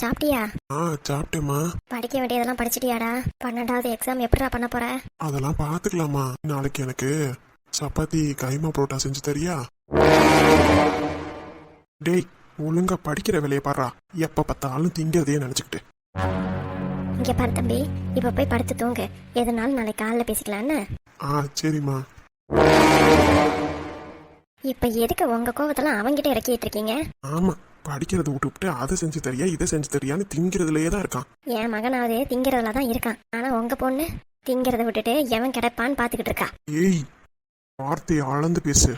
சாப்பிட்டியா? ஆ சாப்பிட்டேம்மா. படிக்க வேண்டியதெல்லாம் படிச்சிட்டியாடா? பன்னெண்டாவது எக்ஸாம் எப்படிடா பண்ண போற? அதெல்லாம் பார்த்துக்கலாமா நாளைக்கு எனக்கு. சப்பாத்தி கைமா புரோட்டா செஞ்சு தரியா? டேய் ஒழுங்கா படிக்கிற வேலையை பாடுறா. எப்ப பார்த்தாலும் திங்கிறதையே நினைச்சுக்கிட்டு. இங்க பாரு தம்பி இப்ப போய் படுத்து தூங்கு. எதுனாலும் நாளைக்கு காலைல பேசிக்கலான்னு ஆ சரிம்மா. இப்ப எதுக்கு உங்க கோவத்தெல்லாம் அவங்கிட்ட இறக்கிட்டு இருக்கீங்க? ஆமா படிக்கிறத விட்டுவிட்டு அதை செஞ்சு தரியா இதை செஞ்சு தரியான்னு திங்கிறதுலயே தான் இருக்கான். என் மகனாவது திங்கிறதுல தான் இருக்கான். ஆனா உங்க பொண்ணு திங்கிறத விட்டுட்டு எவன் கிடைப்பான்னு பாத்துக்கிட்டு இருக்கா? ஏய் வார்த்தையை அளந்து பேசு.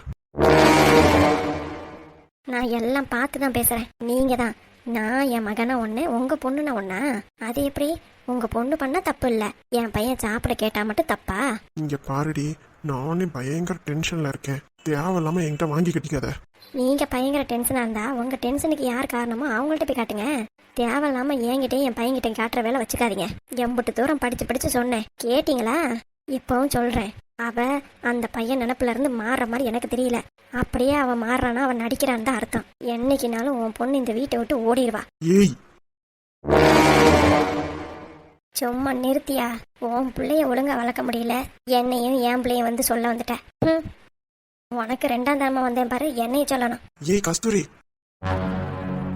நான் எல்லாம் பார்த்து தான் பேசுறேன். நீங்க தான் நான் என் மகனா ஒண்ணு உங்க பொண்ணுனா ஒண்ணா? அது எப்படி? உங்க பொண்ணு பண்ணா தப்பு இல்ல. என் பையன் சாப்பிட கேட்டா மட்டும் தப்பா? இங்க பாருடி நானே பயங்கர டென்ஷன்ல இருக்கேன். தேவையில்லாம என்கிட்ட வாங்கி கட்டிக்காத நீங்க பயங்கர டென்ஷனா இருந்தா உங்க டென்ஷனுக்கு யார் காரணமோ அவங்கள்ட்ட போய் காட்டுங்க. தேவையில்லாம என்கிட்டயும் என் பையன்கிட்ட காட்டுற வேலை வச்சுக்காதீங்க. எம்புட்டு தூரம் படிச்சு படிச்சு சொன்னேன். கேட்டீங்களா? இப்பவும் சொல்றேன். அவ அந்த பையன் நினப்புல இருந்து மாறுற மாதிரி எனக்கு தெரியல. அப்படியே அவன் மாறுறானா அவன் நடிக்கிறான்னு தான் அர்த்தம். என்னைக்குனாலும் உன் பொண்ணு இந்த வீட்டை விட்டு ஓடிடுவா. ஏய். சும்மா நிறுத்தியா? உன் பிள்ளைய ஒழுங்கா வளர்க்க முடியல. என்னையும் என் பிள்ளைய வந்து சொல்ல வந்துட்ட. ஹம். உனக்கு ரெண்டாம் தரமா வந்தேன் பாரு என்னையும் சொல்லணும். ஏய் கஸ்தூரி.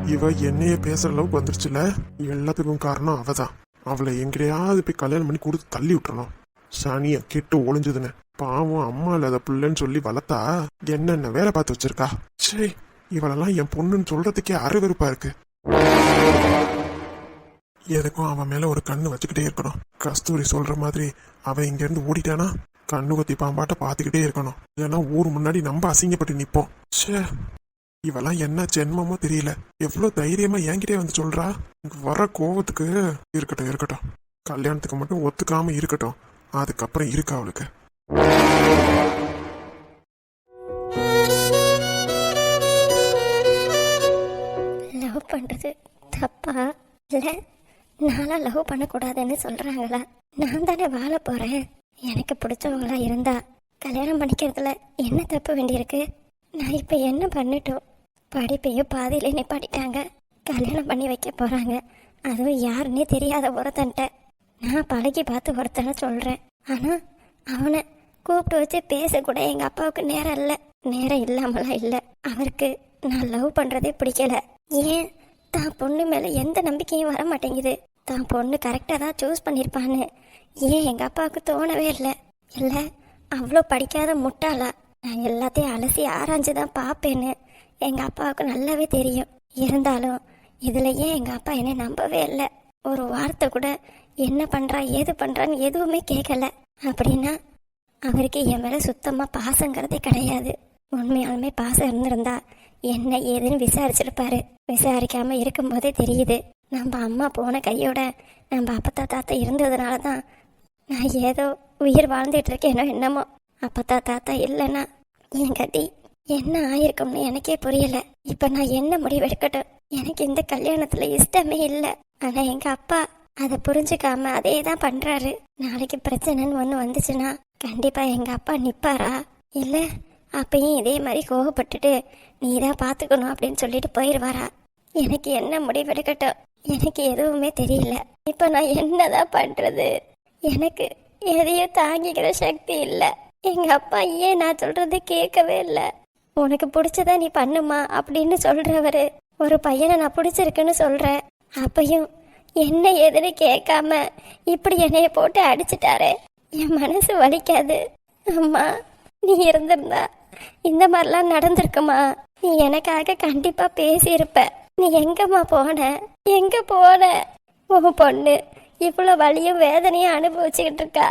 இவ என்னைய பேசுற அளவுக்கு வந்துருச்சுல? எல்லாத்துக்கும் காரணம் அவதான். அவளை எங்கேயாவது போய் கல்யாணம் பண்ணி கொடுத்து தள்ளி விட்டுறணும். சனிய கெட்டு ஒளிஞ்சதுன்னு. பாவம் அம்மா இல்லாத பிள்ளைன்னு சொல்லி வளர்த்தா என்னென்ன வேலை பார்த்து வச்சிருக்கா? சரி இவளெல்லாம் என் பொண்ணுன்னு சொல்றதுக்கே அருவருப்பா இருக்கு. எதுக்கும் அவன் மேல ஒரு கண்ணு வச்சுக்கிட்டே இருக்கணும். கஸ்தூரி சொல்ற மாதிரி அவன் இங்க இருந்து ஓடிட்டானா? கண்ணு கொத்தி பாம்பாட்ட பாத்துக்கிட்டே இருக்கணும். ஏன்னா ஊர் முன்னாடி நம்ம அசிங்கப்பட்டு நிப்போம். ச்சே இவெல்லாம் என்ன ஜென்மமோ தெரியல. எவ்வளவு தைரியமா என்கிட்டே வந்து சொல்றா? வர கோவத்துக்கு இருக்கட்டும் இருக்கட்டும். கல்யாணத்துக்கு மட்டும் ஒத்துக்காம இருக்கட்டும். அதுக்கப்புறம் இருக்கா அவளுக்கு. லவ் பண்ணுறது தப்பா? இல்லை நானும் லவ் பண்ணக்கூடாதுன்னு சொல்கிறாங்களா நான் தானே வாழ போகிறேன் எனக்கு பிடிச்சவங்களா இருந்தா கல்யாணம் பண்ணிக்கிறதுல என்ன தப்பு வேண்டியிருக்கு? நான் இப்போ என்ன பண்ணட்டும்? படிப்பையும் பாதியிலே நிப்பாட்டிட்டாங்க. கல்யாணம் பண்ணி வைக்க போகிறாங்க அதுவும் யாருன்னே தெரியாத ஒருத்தன்ட்ட. நான் பழகி பார்த்து ஒருத்தனை சொல்கிறேன் ஆனால் அவனை கூப்பிட்டு வச்சு பேசக்கூட எங்கள் அப்பாவுக்கு நேரம் இல்லை. நேரம் இல்லாமலாம் இல்லை. அவருக்கு நான் லவ் பண்ணுறதே பிடிக்கல. ஏன்? தான் பொண்ணு மேலே எந்த நம்பிக்கையும் வர மாட்டேங்குது. தான் பொண்ணு கரெக்டாக தான் சூஸ் பண்ணியிருப்பான்னு ஏன் எங்கள் அப்பாவுக்கு தோணவே இல்லை. இல்லை அவ்வளோ படிக்காத முட்டாளா. நான் எல்லாத்தையும் அலசி ஆராய்ஞ்சு தான் பார்ப்பேன்னு எங்கள் அப்பாவுக்கு நல்லாவே தெரியும். இருந்தாலும் இதில் ஏன் எங்கள் அப்பா என்னை நம்பவே இல்லை. ஒரு வார்த்தை கூட என்ன பண்ணுறா ஏது பண்ணுறான்னு எதுவுமே கேட்கல அப்படின்னா அவருக்கு என் மேலே சுத்தமாக பாசங்கிறதே கிடையாது. உண்மையாலுமே பாசம் இருந்திருந்தா என்ன ஏதுன்னு விசாரிச்சிருப்பாரு. விசாரிக்காம இருக்கும்போதே தெரியுது. நம்ம அம்மா போன கையோட நம்ம அப்பத்தா தாத்தா இருந்ததுனால தான் நான் ஏதோ உயிர் வாழ்ந்துட்டு இருக்கேனோ என்னமோ. அப்பத்தா தாத்தா இல்லைன்னா என் கதி என்ன ஆயிருக்கும்னு எனக்கே புரியல. இப்போ நான் என்ன முடிவு எடுக்கட்டும் எனக்கு இந்த கல்யாணத்துல இஷ்டமே இல்லை. ஆனா எங்க அப்பா அதை புரிஞ்சுக்காம அதே தான் பண்றாரு. நாளைக்கு பிரச்சனைன்னு ஒன்று வந்துச்சுன்னா கண்டிப்பா எங்க அப்பா நிப்பாரா? இல்ல அப்பயும் இதே மாதிரி கோவப்பட்டுட்டு நீ தான் பார்த்துக்கணும் அப்படின்னு சொல்லிட்டு போயிடுவாரா எனக்கு என்ன முடிவெடுக்கட்டும் எனக்கு எதுவுமே தெரியல. இப்போ நான் என்னதான் பண்றது? எனக்கு எதையும் தாங்கிக்கிற சக்தி இல்லை. எங்க அப்பா ஏன் நான் சொல்றது கேட்கவே இல்லை. உனக்கு பிடிச்சதா நீ பண்ணுமா? அப்படின்னு சொல்றவரு ஒரு பையனை நான் பிடிச்சிருக்குன்னு சொல்கிறேன் அப்பையும் என்ன ஏதுன்னு கேட்காம இப்படி என்னைய போட்டு அடிச்சிட்டாரு. என் மனசு வலிக்காது. அம்மா நீ இருந்திருந்தா இந்த மாதிரிலாம் நடந்திருக்குமா? நீ எனக்காக கண்டிப்பா பேசியிருப்ப. நீ எங்கம்மா போன? எங்க போன? உன் பொண்ணு இவ்வளோ வலியும் வேதனையும் அனுபவிச்சுக்கிட்டு இருக்கா.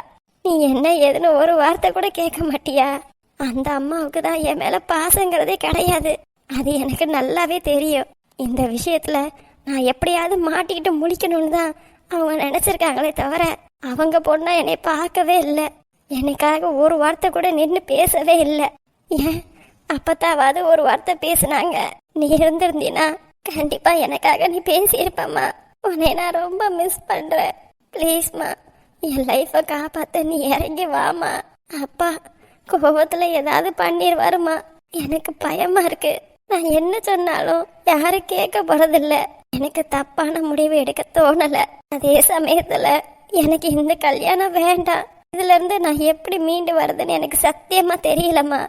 நீ என்ன ஏதுன்னு ஒரு வார்த்தை கூட கேட்க மாட்டியா? அந்த அம்மாவுக்கு தான் என் மேல பாசங்கிறதே கிடையாது. அது எனக்கு நல்லாவே தெரியும். இந்த விஷயத்துல நான் எப்படியாவது மாட்டிக்கிட்டு முழிக்கணும்னு தான் அவங்க நினச்சிருக்காங்களே தவிர அவங்க பொண்ணா என்னை பார்க்கவே இல்லை. எனக்காக ஒரு வார்த்தை கூட நின்று பேசவே இல்லை. ஏன்? அப்பத்தாவாவது ஒரு வார்த்தை பேசுனாங்க. நீ இருந்திருந்தீனா கண்டிப்பாக எனக்காக நீ பேசியிருப்பம்மா. உன்னை நான் ரொம்ப மிஸ் பண்ணுறேன் ப்ளீஸ்மா என் லைஃபை காப்பாற்ற நீ இறங்கி வாமா அப்பா கோபத்தில் ஏதாவது பண்ணிடுவாருமா எனக்கு பயமாக இருக்குது நான் என்ன சொன்னாலும் யாரும் கேட்க போகிறதில்ல எனக்கு தப்பான முடிவு எடுக்க தோணல. அதே சமயத்துல எனக்கு இந்த கல்யாணம் வேண்டாம். இதுல இருந்து நான் எப்படி மீண்டு வர்றதுன்னு எனக்கு சத்தியமா தெரியலம்மா.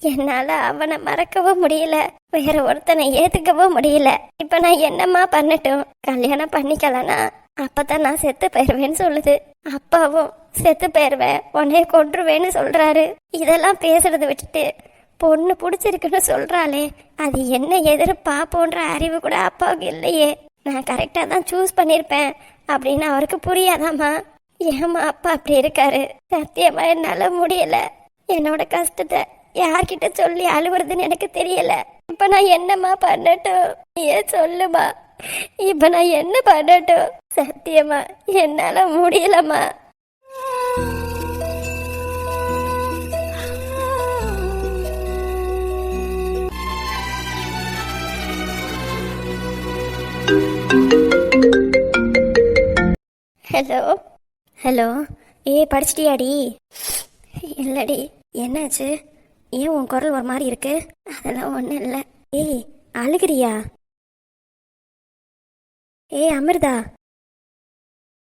என்னால அவனை மறக்கவும் முடியல. வேற ஒருத்தனை ஏத்துக்கவும் முடியல. இப்ப நான் என்னம்மா பண்ணட்டும்? கல்யாணம் பண்ணிக்கலனா அப்பதான் நான் செத்து போயிருவேன்னு சொல்லுது. அப்பாவும் செத்து போயிருவேன். உன்னைய கொன்றுவேன்னு சொல்றாரு. இதெல்லாம் பேசுறத விட்டுட்டு பொண்ணு பிடிச்சிருக்குன்னு சொல்றாளே அது என்ன எதிர் பாப்போன்ற அறிவு கூட அப்பாவுக்கு இல்லையே. நான் கரெக்டாக தான் சூஸ் பண்ணியிருப்பேன் அப்படின்னு அவருக்கு புரியாதாம்மா. ஏம்மா அப்பா அப்படி இருக்காரு. சத்தியமா என்னால முடியல. என்னோட கஷ்டத்தை யார்கிட்ட சொல்லி அழுவுறதுன்னு எனக்கு தெரியல. இப்ப நான் என்னம்மா பண்ணட்டும்? ஏன் சொல்லுமா இப்ப நான் என்ன பண்ணட்டும்? சத்தியமா என்னால முடியலம்மா. ஹலோ ஹலோ ஏ படிச்சிட்டியாடி? இல்லடி. என்னாச்சு? ஏன் உன் குரல் ஒரு மாதிரி இருக்கு? அதெல்லாம் ஒன்றும் இல்லை. ஏய் அழுகிறியா? ஏய் அமிர்தா.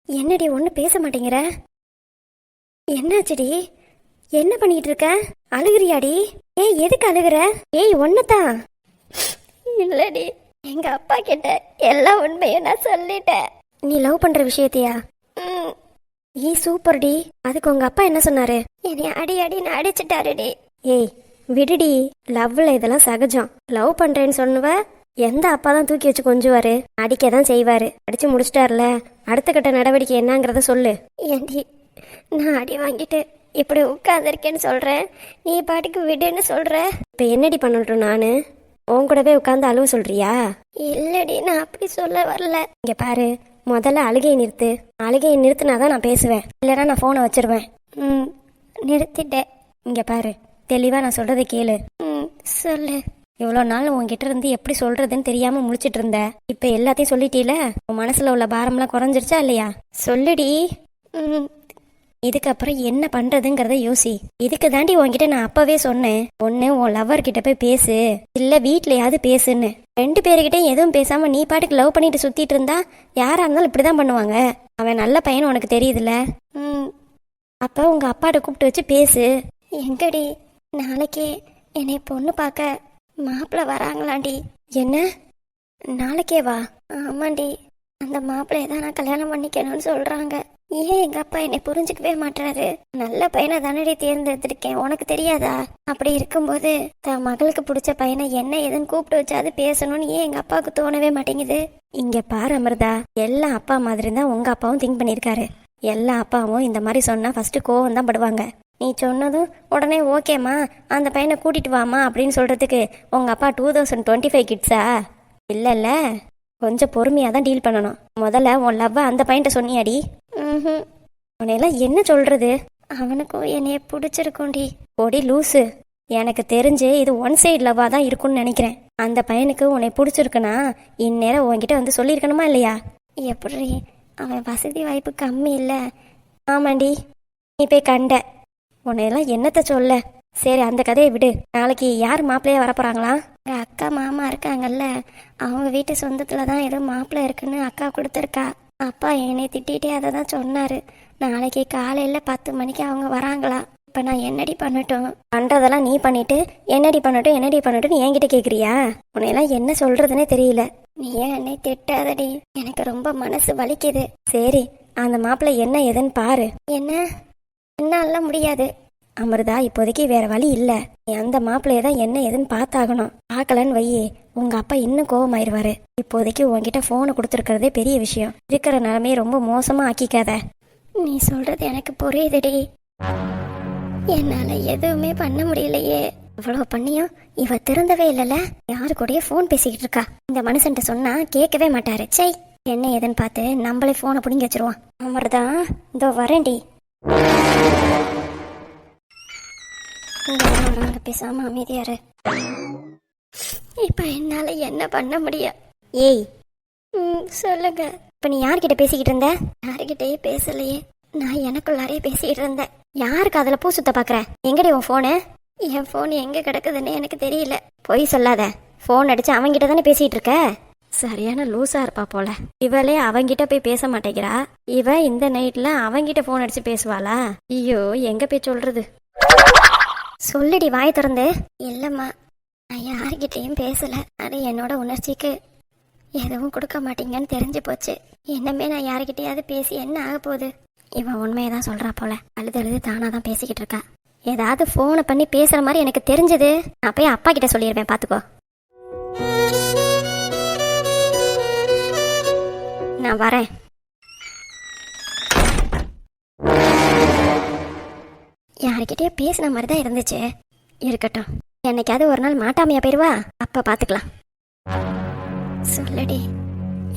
என்னடி ஒன்றும் பேச மாட்டேங்கிற? என்னாச்சுடி? என்ன பண்ணிட்டு இருக்க அழுகிறியாடி? ஏய் எதுக்கு அழுகுற? ஏய் ஒன்னுதான் இல்லடி. எங்க அப்பா கிட்ட எல்லா உண்மையும் நான் சொல்லிட்டேன். நீ லவ் பண்ற விஷயத்தையா? ஏய் சூப்பர் டி அதுக்கு உங்க அப்பா என்ன சொன்னாரு? என்னை அடி அடின்னு அடிச்சிட்டாருடி. ஏய் விடுடி. லவ்ல இதெல்லாம் சகஜம். லவ் பண்றேன்னு சொன்னவ எந்த அப்பா தான் தூக்கி வச்சு கொஞ்சுவாரு? அடிக்க தான் செய்வாரு. அடிச்சு முடிச்சிட்டார்ல. அடுத்த கட்ட நடவடிக்கை என்னங்கிறத சொல்லு. ஏண்டி நான் அடி வாங்கிட்டு இப்படி உட்காந்துருக்கேன்னு சொல்றேன் நீ பாட்டுக்கு விடுன்னு சொல்ற? இப்ப என்னடி பண்ணட்டும் நானு? உன் கூடவே உட்காந்து அழுவ சொல்றியா? இல்லடி நான் அப்படி சொல்ல வரல. இங்க பாரு. முதல்ல அழுகையை நிறுத்து. அழுகையை நிறுத்தினாதான் நான் பேசுவேன். இல்லைன்னா நான் ஃபோனை வச்சிருவேன். ம் நிறுத்திட்டேன் இங்கே பாரு. தெளிவாக நான் சொல்கிறத கேளு. ம் சொல்லு. இவ்வளோ நாள் உங்ககிட்ட இருந்து எப்படி சொல்கிறதுன்னு தெரியாமல் முடிச்சிட்டு இருந்த. இப்போ எல்லாத்தையும் சொல்லிட்டீல? உன் மனசில் உள்ள பாரம்லாம் குறைஞ்சிருச்சா இல்லையா? சொல்லுடி. ம் இதுக்கப்புறம் என்ன பண்றதுங்கிறத யோசி. இதுக்கு தாண்டி உன்கிட்ட நான் அப்பவே சொன்னேன். ஒன்னு உன் லவ்வர் கிட்ட போய் பேசு. இல்ல வீட்லயாவது பேசுன்னு. ரெண்டு பேருக்கிட்டையும் எதுவும் பேசாம நீ பாட்டுக்கு லவ் பண்ணிட்டு சுத்திட்டு இருந்தா யாரா இருந்தாலும் இப்படிதான் பண்ணுவாங்க. அவன் நல்ல பையன் உனக்கு தெரியுதுல்ல. ம். அப்ப உங்க அப்பாட்ட கூப்பிட்டு வச்சு பேசு. எங்கடி? நாளைக்கு என்னை பொண்ணு பார்க்க மாப்பிள்ள வராங்களாண்டி. என்ன? நாளைக்கே வா ஆமாண்டி. அந்த மாப்பிள்ளைய தான் நான் கல்யாணம் பண்ணிக்கணும்னு சொல்றாங்க. ஏன் எங்க அப்பா என்னை புரிஞ்சுக்கவே மாட்டாரு நல்ல பையனை தானடி தேர்ந்தெடுத்திருக்கேன். உனக்கு தெரியாதா? அப்படி இருக்கும்போது தன் மகளுக்கு பிடிச்ச பையனை என்ன ஏதுன்னு கூப்பிட்டு வச்சாது பேசணும்னு ஏன் எங்க அப்பாவுக்கு தோணவே மாட்டேங்குது? இங்க பாரு அமிர்தா. எல்லா அப்பா மாதிரி தான் உங்க அப்பாவும் திங்க் பண்ணிருக்காரு எல்லா அப்பாவும் இந்த மாதிரி சொன்னா ஃபர்ஸ்ட் கோவம் தான் படுவாங்க. நீ சொன்னதும் உடனே ஓகேம்மா. அந்த பையனை கூட்டிட்டு வாமா அப்படின்னு சொல்றதுக்கு உங்க அப்பா டூ தௌசண்ட் டுவெண்ட்டி ஃபைவ் கிட்ஸா? இல்லைல்ல. கொஞ்சம் பொறுமையாக தான் டீல் பண்ணணும். முதல்ல உன் லவ்வை அந்த பையன்ட்ட சொன்னியாடி. ம் உன்னையெல்லாம் என்ன சொல்றது? அவனுக்கும் என்னைய பிடிச்சிருக்கும்டி. ஓடி லூசு. எனக்கு தெரிஞ்சு இது ஒன் சைடு லவ்வாக தான் இருக்கும்னு நினைக்கிறேன். அந்த பையனுக்கு உன்னை பிடிச்சிருக்குன்னா இந்நேரம் உன்கிட்ட வந்து சொல்லியிருக்கணுமா இல்லையா? எப்படி? அவன் வசதி வாய்ப்பு கம்மி இல்லை. ஆமாண்டி. நீ போய் கண்ட. உன்னையெல்லாம் என்னத்த சொல்ல? சரி அந்த கதையை விடு. நாளைக்கு யார் மாப்பிள்ளையா வரப்போகிறாங்களா எங்கள் அக்கா மாமா இருக்காங்கல்ல. அவங்க வீட்டு சொந்தத்தில் தான் ஏதோ மாப்பிள்ளை இருக்குன்னு அக்கா கொடுத்துருக்கா. அப்பா என்னை திட்டிகிட்டே அதை தான் சொன்னார். நாளைக்கு காலையில் பத்து மணிக்கு அவங்க வராங்களா? இப்போ நான் என்னடி பண்ணட்டும்? பண்ணுறதெல்லாம் நீ பண்ணிட்டு என்னடி பண்ணட்டும் என்னடி பண்ணட்டும் என்கிட்ட கேட்குறியா உன்னையெல்லாம் என்ன சொல்கிறதுனே தெரியல. நீ ஏன் என்னை திட்டாதடி? எனக்கு ரொம்ப மனசு வலிக்குது. சரி அந்த மாப்பிள்ளை என்ன ஏதுன்னு பாரு. என்ன? என்னால முடியாது. அமிர்தா இப்போதைக்கு வேற வழி இல்லை. நீ அந்த மாப்பிள்ளைய தான் என்ன ஏதுன்னு பார்த்தாகணும். பார்க்கலன்னு வையே. உங்க அப்பா இன்னும் கோவமாயிருவாரு. இப்போதைக்கு உங்ககிட்ட போனை கொடுத்துருக்கிறதே பெரிய விஷயம். இருக்கிற நிலமையை ரொம்ப மோசமா ஆக்கிக்காத. நீ சொல்றது எனக்கு புரியுதுடி. என்னால எதுவுமே பண்ண முடியலையே. இவ்வளவு பண்ணியும் இவ திறந்தவே இல்லல. யாரு கூடயே ஃபோன் பேசிக்கிட்டு இருக்கா? இந்த மனுஷன்ட்ட சொன்னா கேட்கவே மாட்டாரு. சை என்ன ஏதுன்னு பார்த்து நம்மளே போனை பிடிங்கி வச்சிருவான் அமர்தான் இதோ வரேன்டி. இங்க பேசாம அமைதியாரு இப்ப என்னால என்ன பண்ண முடியும்? ஏய். ம், சொல்லுங்க. இப்ப நீ யார்கிட்ட பேசிக்கிட்டு இருந்த? யார்கிட்டயே பேசலையே. நான் எனக்குள்ளாரே பேசிக்கிட்டு இருந்தேன். யாருக்கு அதுல பூ சுத்த பாக்குற? எங்கடி உன் போனு என் போன் எங்க கிடக்குதுன்னு எனக்கு தெரியல. பொய் சொல்லாத. போன் அடிச்சு அவன்கிட்ட தானே பேசிட்டு இருக்க? சரியான லூசா இருப்பா போல. இவளே அவங்கிட்ட போய் பேச மாட்டேங்கிறா. இவ இந்த நைட்ல அவங்கிட்ட போன் அடிச்சு பேசுவாளா? ஐயோ எங்க போய் சொல்றது? சொல்லுடி வாய் திறந்து. இல்லம்மா. நான் யார்கிட்டையும் பேசல. அது என்னோட உணர்ச்சிக்கு எதுவும் கொடுக்க மாட்டீங்கன்னு தெரிஞ்சு போச்சு. என்னமே நான் யாருக்கிட்டயாவது பேசி என்ன ஆக போகுது? இவன் உண்மையை தான் சொல்றா போல. அழுது அழுது தானா தான் பேசிக்கிட்டு இருக்கா. ஏதாவது ஃபோனை பண்ணி பேசுற மாதிரி எனக்கு தெரிஞ்சது. நான் போய் அப்பா கிட்ட சொல்லிடுவேன் பாத்துக்கோ. நான் வரேன். யாருக்கிட்டயே பேசின மாதிரி தான் இருந்துச்சு. இருக்கட்டும். என்னைக்காவது ஒரு நாள் மாட்டாமையா போயிடுவா அப்போ பார்த்துக்கலாம் சொல்லடி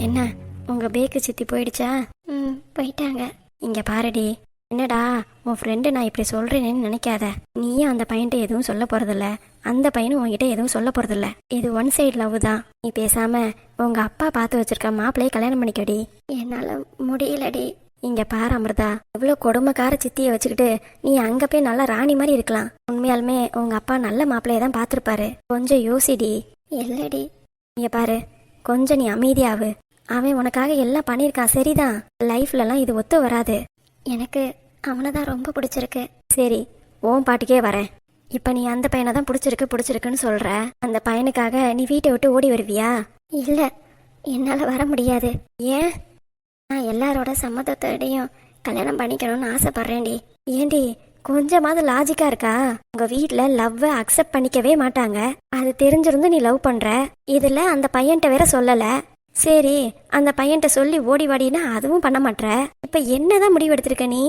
என்ன உங்கள் பேக்கு சித்தி போயிடுச்சா? ம் போயிட்டாங்க. இங்கே பாருடி என்னடா உன் ஃப்ரெண்டு நான் இப்படி சொல்கிறேன்னு நினைக்காத. நீயும் அந்த பையன்ட்ட எதுவும் சொல்ல போகிறதில்ல அந்த பையனும் உன்கிட்ட எதுவும் சொல்ல போகிறதில்ல இது ஒன் சைடு லவ் தான். நீ பேசாமல் உங்கள் அப்பா பார்த்து வச்சுருக்க மாப்பிள்ளையை கல்யாணம் பண்ணிக்கடி. என்னால் முடியலடி. இங்க பாரு அமிர்தா எவ்வளோ கொடுமைக்கார சித்தியை வச்சுக்கிட்டு நீ அங்க போய் நல்லா ராணி மாதிரி இருக்கலாம். உண்மையாலுமே உங்க அப்பா நல்ல மாப்பிள்ளைய தான் பார்த்துருப்பாரு. கொஞ்சம் யோசிடி. இல்லடி. இங்க பாரு கொஞ்சம் நீ அமைதியாவு. அவன் உனக்காக எல்லாம் பண்ணியிருக்கான் சரிதான். லைஃப்லலாம் இது ஒத்து வராது. எனக்கு அவனை தான் ரொம்ப பிடிச்சிருக்கு. சரி உன் பாட்டுக்கே வரேன். இப்போ நீ அந்த பையனை தான் பிடிச்சிருக்கு பிடிச்சிருக்குன்னு சொல்ற. அந்த பையனுக்காக நீ வீட்டை விட்டு ஓடி வருவியா? இல்லை என்னால் வர முடியாது. ஏன்? நான் எல்லாரோட சம்மதத்தோடையும் கல்யாணம் பண்ணிக்கணும்னு ஆசைப்படுறேன்டி. ஏண்டி கொஞ்சமாவது லாஜிக்கா இருக்கா? உங்க வீட்ல லவ்வை அக்செப்ட் பண்ணிக்கவே மாட்டாங்க. அது தெரிஞ்சிருந்து நீ லவ் பண்ற. இதுல அந்த பையன்கிட்ட வேற சொல்லல. சரி அந்த பையன்கிட்ட சொல்லி ஓடி வாடினா அதுவும் பண்ண மாட்ற. இப்ப என்னதான் முடிவு எடுத்திருக்க நீ?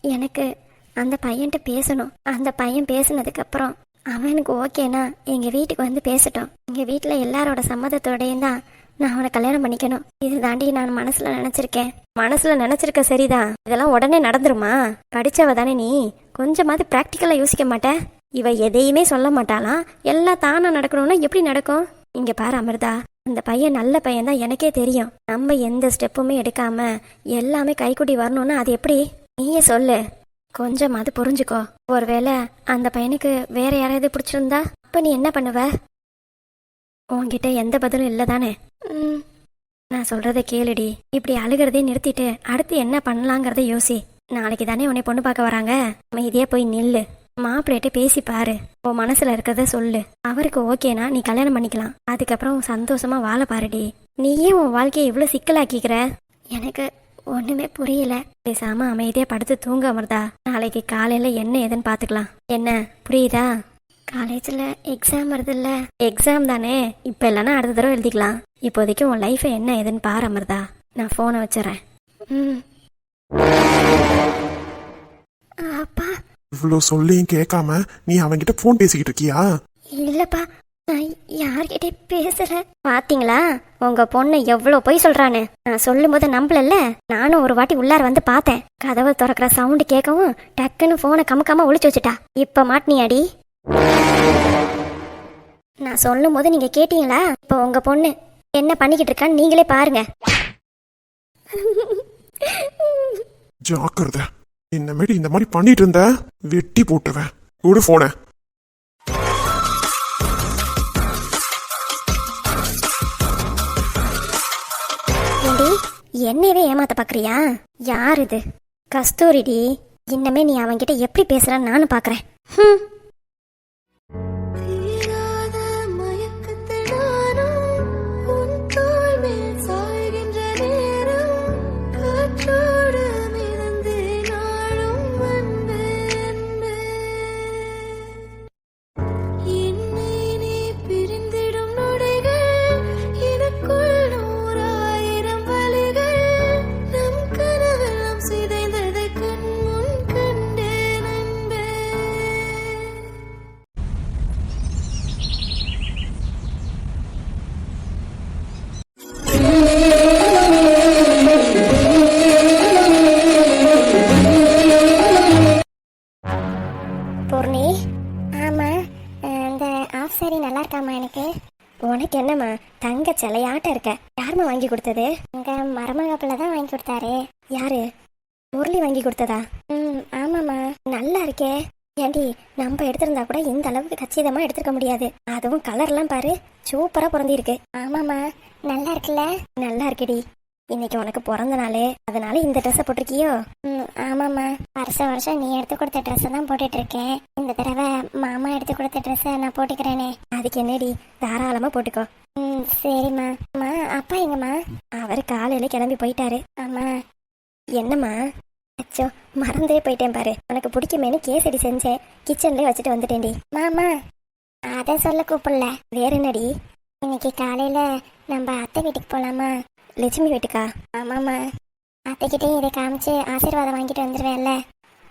எனக்கு அந்த பையன்கிட்ட பேசணும். அந்த பையன் பேசினதுக்கு அப்புறம் அவனுக்கு ஓகேனா எங்க வீட்டுக்கு வந்து பேசட்டும். எங்க வீட்டுல எல்லாரோட சம்மதத்தோடையும் தான் நான் அவனை கல்யாணம் பண்ணிக்கணும். இது தாண்டி நான் மனசுல நினைச்சிருக்கேன். மனசுல நினைச்சிருக்க சரிதான் இதெல்லாம் உடனே நடந்துருமா? படிச்சவ தானே நீ. கொஞ்சமாவது பிராக்டிக்கலா யோசிக்க மாட்டேன் இவ எதையுமே சொல்ல மாட்டாளாம் எல்லாம் தானா நடக்கணும்னா எப்படி நடக்கும்? இங்க பாரு அமிர்தா. அந்த பையன் நல்ல பையன் தான் எனக்கே தெரியும். நம்ம எந்த ஸ்டெப்புமே எடுக்காம எல்லாமே கைக்குட்டி வரணும்னா அது எப்படி? நீயே சொல்லு. கொஞ்சமாவது புரிஞ்சுக்கோ. ஒருவேளை அந்த பையனுக்கு வேற யாராவது பிடிச்சிருந்தா அப்ப நீ என்ன பண்ணுவ? உன்கிட்ட எந்த பதிலும் இல்லை தானே நான் சொல்றத கேளுடி. இப்படி அழுகிறதே நிறுத்திட்டு அடுத்து என்ன பண்ணலாங்கிறத யோசி. நாளைக்கு தானே உன்னை பொண்ணு பார்க்க வராங்க. அமைதியா போய் நில்லு. மாப்பிள்ளையிட்ட பேசி பாரு. உன் மனசுல இருக்கிறத சொல்லு. அவருக்கு ஓகேனா நீ கல்யாணம் பண்ணிக்கலாம். அதுக்கப்புறம் சந்தோஷமா வாழ பாருடி. நீயே உன் வாழ்க்கையை இவ்வளவு சிக்கலாக்கிக்கிற? எனக்கு ஒண்ணுமே புரியல. பேசாம அமைதியா படுத்து தூங்க அமர்தா நாளைக்கு காலையில என்ன ஏதுன்னு பாத்துக்கலாம் என்ன? புரியுதா? காலேஜ்ல எக்ஸாம் வருதுல்ல. எக்ஸாம் தானே? இப்ப இல்லைன்னா அடுத்த தடவை எழுதிக்கலாம். இப்போதைக்கு உன் லைஃப் என்ன ஏதுன்னு பாரு அமர்தா. நான் போனை வச்சிடறேன் ம். அப்பா இவ்வளோ சொல்லியும் கேட்காம நீ அவன்கிட்ட ஃபோன் பேசிக்கிட்டு இருக்கியா? இல்லப்பா நான் யார்கிட்ட பேசல. பாத்தீங்களா? உங்க பொண்ணு எவ்வளவு பொய் சொல்றான்னு. நான் சொல்லும் போது நம்பலல்ல? நானும் ஒரு வாட்டி உள்ளார வந்து பார்த்தேன். கதவை திறக்கிற சவுண்டு கேட்கவும் டக்குன்னு போனை கமுக்காம ஒளிச்சு வச்சுட்டா. இப்ப மாட்டினியாடி? நான் சொல்லும் போது நீங்க கேட்டீங்களா? இப்போ உங்க பொண்ணு என்ன பண்ணிக்கிட்டு இருக்கான்னு நீங்களே பாருங்க. ஜாக்கிரதை. இனிமேட்டு இந்த மாதிரி பண்ணிட்டு இருந்த? வெட்டி போட்டுவேன் விடு போன ஏண்டி என்னையவே ஏமாத்த பாக்குறியா? யார் இது? கஸ்தூரிடி இன்னமே நீ அவன்கிட்ட எப்படி பேசுறான்னு நானும் பாக்குறேன். பூர்ணி ஆமாம் அந்த இந்த ஆஃப் சாரி நல்லா இருக்காமா எனக்கு. உனக்கு என்னம்மா தங்க சிலையாட்டம் இருக்க. யாரும்மா வாங்கி கொடுத்தது? உங்க மரமகப்பில் தான் வாங்கி கொடுத்தாரு. யாரு? முரளி வாங்கி கொடுத்ததா? ம் ஆமாம்மா. நல்லா இருக்கே. ஏண்டி நம்ம எடுத்திருந்தா கூட இந்த அளவுக்கு கச்சிதமா எடுத்திருக்க முடியாது. அதுவும் கலர்லாம் பாரு சூப்பரா பிறந்திருக்கு ஆமாம்மா. நல்லா இருக்குல்ல? நல்லா இருக்குடி. இன்னைக்கு உனக்கு பிறந்த நாள். அதனால இந்த ட்ரெஸ்ஸை போட்டிருக்கியோ? ம் ஆமாம்மா. வருஷம் வருஷம் நீ எடுத்து கொடுத்த ட்ரெஸ்ஸை தான் போட்டுட்டு இருக்கேன் இந்த தடவை மாமா எடுத்து கொடுத்த ட்ரெஸ்ஸை நான் போட்டுக்கிறேனே. அதுக்கு என்னடி? தாராளமாக போட்டுக்கோ. ம் சரிம்மா. அம்மா அப்பா எங்கம்மா? அவர் காலையில கிளம்பி போயிட்டாரு. ஆமா என்னம்மா? அச்சோ மறந்தே போயிட்டேன் பாரு. உனக்கு பிடிக்குமேனு கேசரி செஞ்சேன். கிச்சன்லேயே வச்சுட்டு வந்துட்டேன்டி. மாமா அதை சொல்ல கூப்பிடல. வேற என்னடி? இன்னைக்கு காலையில நம்ம அத்தை வீட்டுக்கு போலாமா? லட்சுமி வீட்டுக்கா? ஆமாம்மா. அத்தைக்கிட்டே இதை காமிச்சு ஆசீர்வாதம் வாங்கிட்டு வந்துடுவேன்ல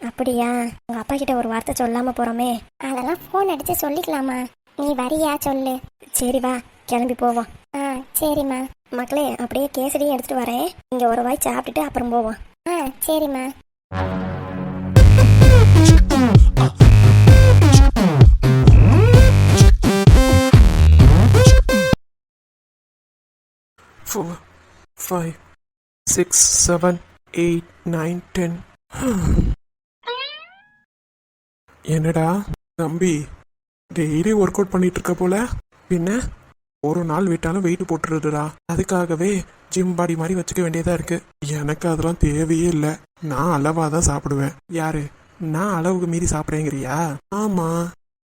அப்படியா? உங்க அப்பா கிட்ட ஒரு வார்த்தை சொல்லாம போறோமே. அதெல்லாம் ஃபோன் அடிச்சு சொல்லிக்கலாமா? நீ வரியா சொல்லு. சரி வா கிளம்பி போவோம். ஆ சரிம்மா. மக்களே அப்படியே கேசரியும் எடுத்துட்டு வரேன். இங்க ஒரு வாய் சாப்பிட்டுட்டு அப்புறம் போவோம். ஆ சரிம்மா. Four five six seven eight nine ten என்னடா தம்பி டெய்லி ஒர்க் அவுட் பண்ணிட்டு இருக்க போல? பின்ன? ஒரு நாள் விட்டாலும் வெயிட் போட்டுருதுடா. அதுக்காகவே ஜிம் பாடி மாதிரி வச்சுக்க வேண்டியதா இருக்கு. எனக்கு அதெல்லாம் தேவையே இல்லை. நான் அளவா தான் சாப்பிடுவேன். யாரு? நான் அளவுக்கு மீறி சாப்பிட்றேங்கிறியா? ஆமா.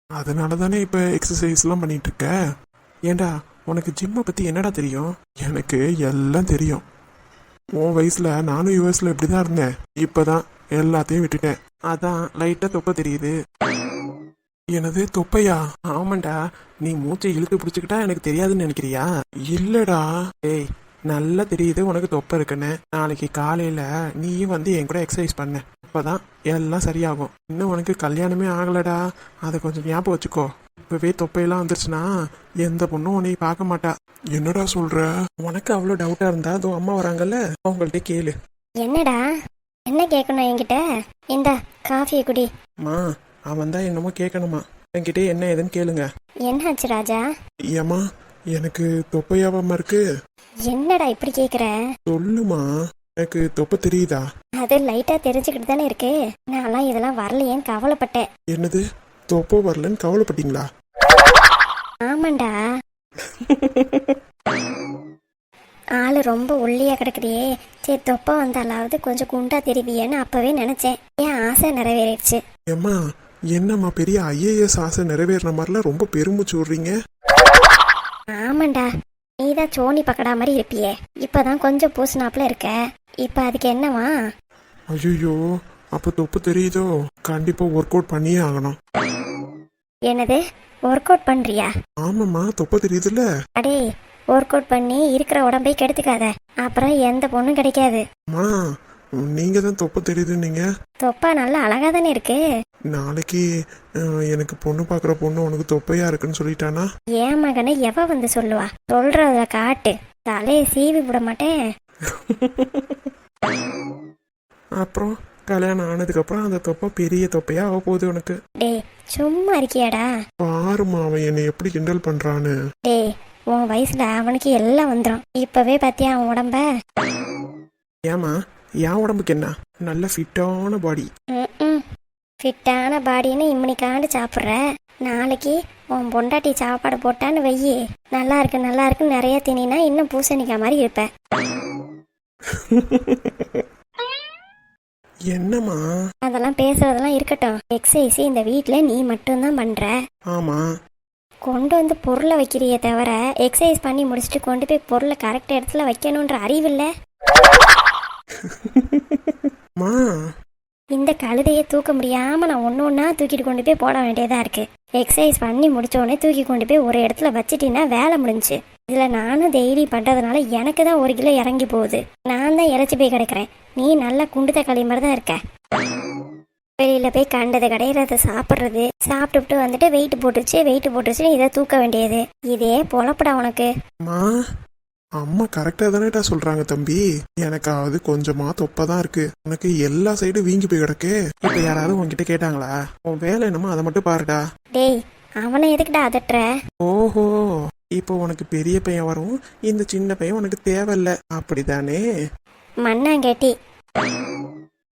அதனால தானே இப்போ எக்ஸசைஸ்லாம் பண்ணிட்டு இருக்க ஏண்டா உனக்கு ஜிம்மை பற்றி என்னடா தெரியும்? எனக்கு எல்லாம் தெரியும். உன் வயசில் நானும் யூஎஸ்ல இப்படிதான் இருந்தேன். இப்போ தான் எல்லாத்தையும் விட்டுட்டேன். அதான் லைட்டாக தொப்பை தெரியுது. எனது தொப்பையா? ஆமாண்டா. நீ மூச்சை இழுத்து பிடிச்சிக்கிட்டா எனக்கு தெரியாதுன்னு நினைக்கிறியா? இல்லடா. ஏய் நல்லா தெரியுது உனக்கு தொப்பை இருக்குன்னு. நாளைக்கு காலையில் நீயும் வந்து என் கூட எக்ஸசைஸ் பண்ண. அப்போதான் எல்லாம் சரியாகும். இன்னும் உனக்கு கல்யாணமே ஆகலடா. அதை கொஞ்சம் ஞாபகம் வச்சுக்கோ. இப்பவே தொப்பையெல்லாம் வந்துருச்சுன்னா எந்த பொண்ணும் உன்னை பார்க்க மாட்டா. என்னடா சொல்ற? உனக்கு அவ்வளோ டவுட்டா இருந்தா அதோ அம்மா வராங்கல்ல அவங்கள்ட்ட கேளு. என்னடா? என்ன கேட்கணும் என்கிட்ட? இந்த காஃபியை குடி. அம்மா அவன் தான் என்னமோ கேட்கணுமா என்கிட்ட என்ன ஏதுன்னு கேளுங்க. என்னாச்சு ராஜா? ஏம்மா எனக்கு தொப்பையாவாம இருக்கு. என்னடா இப்படி கேக்குற? சொல்லுமா எனக்கு தொப்பை தெரியுதா? அது லைட்டா தெரிஞ்சுக்கிட்டு தானே இருக்கு. நான்லாம் இதெல்லாம் வரலையேன்னு கவலைப்பட்டேன். என்னது தொப்பை வரலன்னு கவலைப்பட்டீங்களா? ஆமாண்டா. ஆளு ரொம்ப ஒல்லியா கிடக்குறியே சரி தொப்பை வந்தாலாவது கொஞ்சம் குண்டா தெரிவியேன்னு அப்பவே நினைச்சேன். என் ஆசை நிறைவேறிடுச்சு. ஏம்மா என்னம்மா பெரிய ஐஏஎஸ் ஆசை நிறைவேறின மாதிரிலாம் ரொம்ப பெருமூச்சு விடுறீங்க? ஆமாண்டா. நீதான் சோனி பக்கடா மாதிரி இருப்பியே. இப்பதான் கொஞ்சம் பூசினாப்புல இருக்க. இப்ப அதுக்கு என்னவா? ஐயோ அப்ப தொப்பு தெரியுதோ? கண்டிப்பா ஒர்க் அவுட் பண்ணியே ஆகணும். என்னது? ஒர்க் அவுட் பண்றியா? ஆமாம்மா தொப்பை தெரியுதுல்ல. அடே ஒர்க் அவுட் பண்ணி இருக்கிற உடம்பை கெடுத்துக்காத. அப்புறம் எந்த பொண்ணும் கிடைக்காது. அம்மா நீங்க தான் தொப்பை தெரியுதுன்னீங்க. தொப்பா நல்லா அழகா தானே இருக்கு. நாளைக்கு அஹ், எனக்கு பொண்ணு பார்க்குற பொண்ணு உனக்கு தொப்பையா இருக்குன்னு சொல்லிட்டானா? என் மகனை எவ வந்து சொல்லுவா? சொல்றத காட்டு. தலையை சீவி விட மாட்டேன். அப்புறம் கல்யாணம் ஆனதுக்கப்புறம் அந்த தொப்பை பெரிய தொப்பையா ஆக போகுது உனக்கு. டேய் சும்மா இருக்கியாடா? பாருமா அவன் என்னை எப்படி கிண்டல் பண்றான்னு. டேய் உன் வயசுல அவனுக்கு எல்லாம் வந்துடும் இப்பவே பாத்தியா அவன் உடம்ப? ஏமா என் உடம்புக்கு என்ன? நல்ல ஃபிட்டான பாடி ஃபிட்டான பாடின்னு இம்மனிக்காண்டு சாப்பிட்ற. நாளைக்கு உன் பொண்டாட்டி சாப்பாடு போட்டான்னு வெய்யி நல்லா இருக்கு நல்லா இருக்கு நிறைய தினா இன்னும் பூசணிக்காய் மாதிரி இருப்ப. என்னம்மா? அதெல்லாம் பேசுறதெல்லாம் இருக்கட்டும். எக்ஸசைஸ் இந்த வீட்டில் நீ மட்டும்தான் பண்ற. ஆமா. கொண்டு வந்து பொருளை வைக்கிறியே தவிர எக்ஸசைஸ் பண்ணி முடிச்சுட்டு கொண்டு போய் பொருளை கரெக்ட் இடத்துல வைக்கணுன்ற அறிவில்ல மா. இந்த கழுதையை தூக்க முடியாம நான் ஒன்று ஒன்றா தூக்கிட்டு கொண்டு போய் போட வேண்டியதா இருக்கு. எக்ஸசைஸ் பண்ணி முடிச்ச உடனே தூக்கி கொண்டு போய் ஒரு இடத்துல வச்சிட்டீங்கன்னா வேலை முடிஞ்சுச்சு இதுல நானும் டெய்லி பண்றதுனால எனக்கு தான் ஒரு கிலோ இறங்கி போகுது. நான் தான் இறச்சி போய் கிடக்குறேன். நீ நல்லா குண்டு தக்காளி மாதிரி தான் இருக்க. வெளியில போய் கண்டது கடையிறத சாப்பிட்றது சாப்பிட்டுட்டு வந்துட்டு வெயிட் போட்டுருச்சு வெயிட் போட்டுருச்சு இதை தூக்க வேண்டியது. இதே பொழப்படா உனக்கு. அம்மா கரெக்டா தானேடா சொல்றாங்க தம்பி. எனக்காவது கொஞ்சமா தொப்பை தான் இருக்கு. உனக்கு எல்லா சைடும் வீங்கி போய் கிடக்கு. இப்ப யாராவது உன்கிட்ட கேட்டாங்களா? உன் வேலை என்னமோ அதை மட்டும் பாருடா. டேய் அவனை எதுக்குடா அதட்டுற? ஓஹோ. இப்போ உனக்கு பெரிய பையன் வரும். இந்த சின்ன பையன் உனக்கு தேவையில்ல. அப்படிதானே மண்ணாங்கேட்டி.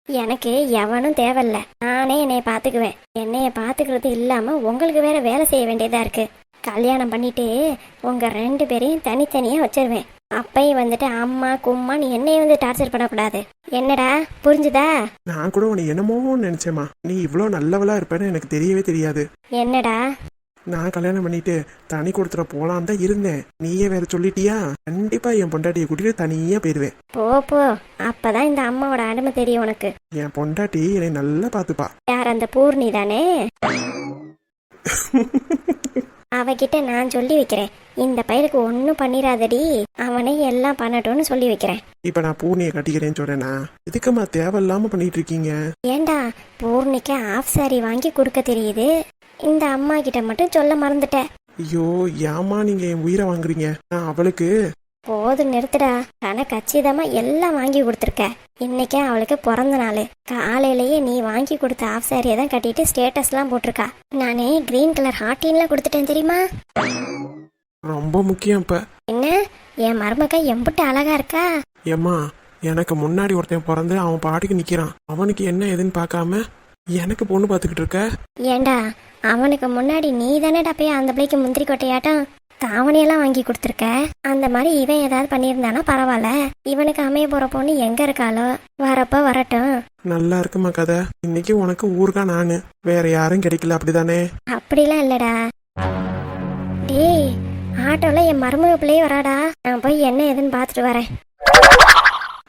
எனக்கு எவனும் தேவையில்ல. நானே என்னைய பாத்துக்குவேன் என்னைய பாத்துக்கிறது இல்லாம உங்களுக்கு வேற வேலை செய்ய வேண்டியதா இருக்கு. கல்யாணம் பண்ணிட்டு உங்க ரெண்டு பேரையும் தனித்தனியா வச்சிருவேன். அப்பையும் வந்துட்டு அம்மா கும்மான்னு என்னையும் வந்து டார்ச்சர் பண்ணக்கூடாது. என்னடா? புரிஞ்சுதா? நான் கூட உன்னை என்னமோ நினைச்சேம்மா. நீ இவ்வளோ நல்லவளா இருப்பேன்னு எனக்கு தெரியவே தெரியாது. என்னடா? நான் கல்யாணம் பண்ணிட்டு தனி கொடுத்துட போலான் தான் இருந்தேன். நீயே வேற சொல்லிட்டியா? கண்டிப்பா என் பொண்டாட்டியை கூட்டிட்டு தனியா போயிடுவேன் போ போ. அப்பதான் இந்த அம்மாவோட அருமை தெரியும் உனக்கு. என் பொண்டாட்டி என்னை நல்லா பார்த்துப்பா. யார் அந்த பூர்ணி தானே? அவகிட்ட நான் சொல்லி வைக்கிறேன். இந்த பையலுக்கு ஒன்றும் பண்ணிடாதடி அவனே எல்லாம் பண்ணட்டும்னு சொல்லி வைக்கிறேன். இப்ப நான் பூர்ணியை கட்டிக்கிறேன்னு சொல்றேனா? எதுக்குமா தேவையில்லாம பண்ணிட்டு இருக்கீங்க? ஏண்டா? பூர்ணிக்கு ஆஃப் சாரி வாங்கி கொடுக்க தெரியுது. இந்த அம்மா கிட்ட மட்டும் சொல்ல மறந்துட்டேன். ஐயோ ஏமா நீங்க என் உயிரை வாங்குறீங்க? நான் அவளுக்கு போதும் நிறுத்துடா. கணக்கு கச்சிதமா எல்லாம் வாங்கி கொடுத்துருக்க இன்னைக்கே அவளுக்கு பிறந்த நாள். காலையிலேயே நீ வாங்கி கொடுத்த ஆஃப் சாரியை தான் கட்டிட்டு ஸ்டேட்டஸ்லாம் போட்டிருக்கா. நானே கிரீன் கலர் ஹாட்டின்லாம் கொடுத்துட்டேன் தெரியுமா? ரொம்ப முக்கியம் இப்ப. என்ன? என் மருமக எம்புட்டு அழகா இருக்கா? ஏம்மா எனக்கு முன்னாடி ஒருத்தன் பிறந்து அவன் பாட்டுக்கு நிக்கிறான். அவனுக்கு என்ன ஏதுன்னு பார்க்காம எனக்கு பொண்ணு பார்த்துக்கிட்டு இருக்க? ஏண்டா அவனுக்கு முன்னாடி நீ தானேடா போய் அந்த பிள்ளைக்கு முந்திரி கொட்டையாட்டம் தாவணியெல்லாம் வாங்கி கொடுத்துருக்க? அந்த மாதிரி இவன் ஏதாவது பண்ணியிருந்தானா பரவாயில்ல. இவனுக்கு அமைய போற பொண்ணு எங்க இருக்காளோ? வரப்ப வரட்டும். நல்லா இருக்குமா கதை? இன்னைக்கு உனக்கு ஊருக்கா நானு. வேற யாரும் கிடைக்கல அப்படிதானே? அப்படிலாம் இல்லடா. டேய் ஆட்டோல என் மருமக பிள்ளையே வராடா. நான் போய் என்ன ஏதுன்னு பார்த்துட்டு வரேன்.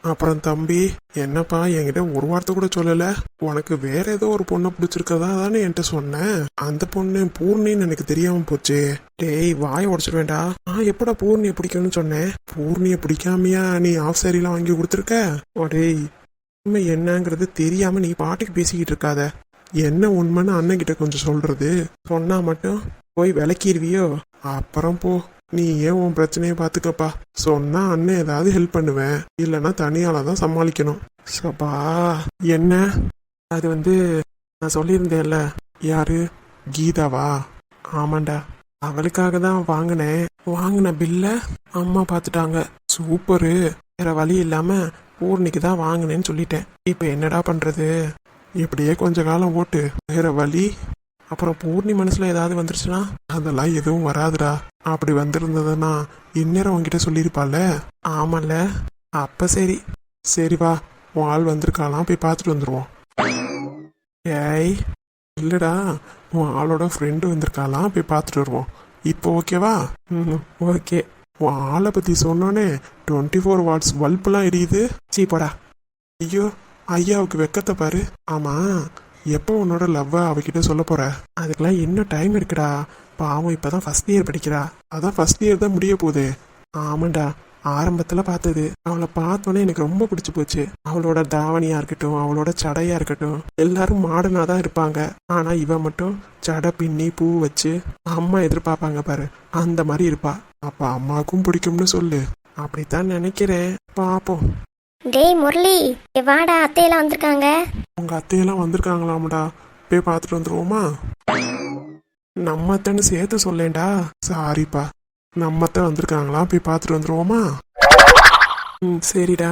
அப்புறம் தம்பி என்னப்பா என்கிட்ட ஒரு வார்த்தை கூட சொல்லல. உனக்கு வேற ஏதோ ஒரு பொண்ணை பிடிச்சிருக்கதா தானே என்கிட்ட சொன்னேன் அந்த பொண்ணு பூர்ணின்னு எனக்கு தெரியாம போச்சு. டேய் வாயை உடச்சிருவேண்டா நான் எப்படா பூர்ணியை பிடிக்கணும்னு சொன்னேன்? பூர்ணியை பிடிக்காமையா நீ ஆஃப் சாரிலாம் வாங்கி கொடுத்துருக்க? ஓ டேய் உண்மை என்னங்கிறது தெரியாம நீ பாட்டுக்கு பேசிக்கிட்டு இருக்காத. என்ன உண்மைன்னு அண்ணன் கிட்ட கொஞ்சம் சொல்றது. சொன்னா மட்டும் போய் விளக்கிடுவியோ? அப்புறம் போ. நீ ஏன் உன் பிரச்சனையை பார்த்துக்கப்பா. சொன்னா அண்ணன் ஏதாவது ஹெல்ப் பண்ணுவேன். இல்லைன்னா தனியால தான் சமாளிக்கணும். சபா என்ன? அது வந்து நான் சொல்லியிருந்தேன்ல. யாரு? கீதாவா? ஆமாண்டா. அவளுக்காக தான் வாங்கினேன். வாங்கின பில்ல அம்மா பார்த்துட்டாங்க. சூப்பரு. வேற வழி இல்லாம பூர்ணிக்கு தான் வாங்கினேன்னு சொல்லிட்டேன். இப்போ என்னடா பண்றது? இப்படியே கொஞ்ச காலம் ஓட்டு. வேற வழி அப்புறம் பூர்ணி மனசுல ஏதாவது வந்துருச்சுன்னா அதெல்லாம் எதுவும் வராதுடா. அப்படி வந்திருந்ததுன்னா இந்நேரம் உங்ககிட்ட சொல்லியிருப்பாள்ல? ஆமால்ல. அப்ப சரி. சரி வா. உன் ஆள் வந்திருக்காலாம் போய் பார்த்துட்டு வந்துருவோம். ஏய் இல்லடா. உன் ஆளோட ஃப்ரெண்டு வந்திருக்காலாம் போய் பார்த்துட்டு வருவோம். இப்போ ஓகேவா ம் ஓகே உன் ஆளை பற்றி சொன்னோன்னே டுவெண்ட்டி ஃபோர் வாட்ஸ் பல்பெலாம் எரியுது. சீ போடா. ஐயோ ஐயாவுக்கு வெக்கத்தை பாரு. ஆமா. எப்போ உன்னோட லவ்வை அவகிட்ட சொல்ல போற? அதுக்கெல்லாம் என்ன டைம் இருக்குடா பாவம் இப்பதான் ஃபர்ஸ்ட் இயர் படிக்கிறா. அதான் ஃபர்ஸ்ட் இயர் தான் முடிய போகுது. ஆமாண்டா ஆரம்பத்தில் பார்த்தது. அவளை பார்த்தோன்னே எனக்கு ரொம்ப பிடிச்சி போச்சு. அவளோட தாவணியாக இருக்கட்டும் அவளோட சடையாக இருக்கட்டும் எல்லாரும் மாடனாக தான் இருப்பாங்க. ஆனால் இவன் மட்டும் சடை பின்னி பூ வச்சு அம்மா எதிர்பார்ப்பாங்க பாரு. அந்த மாதிரி இருப்பா. அப்போ அம்மாவுக்கும் பிடிக்கும்னு சொல்லு. அப்படித்தான் நினைக்கிறேன். பார்ப்போம் டேய் முரளி. வாடா அத்தையெல்லாம் வந்திருக்காங்க. உங்க அத்தையெல்லாம் வந்திருக்காங்களாமடா. போய் பார்த்துட்டு வந்துருவோமா? நம்ம அத்தைன்னு சேர்த்து சொல்லேன்டா. சாரிப்பா. நம்ம அத்தை வந்திருக்காங்களா போய் பார்த்துட்டு வந்துருவோமா? ம் சரிடா.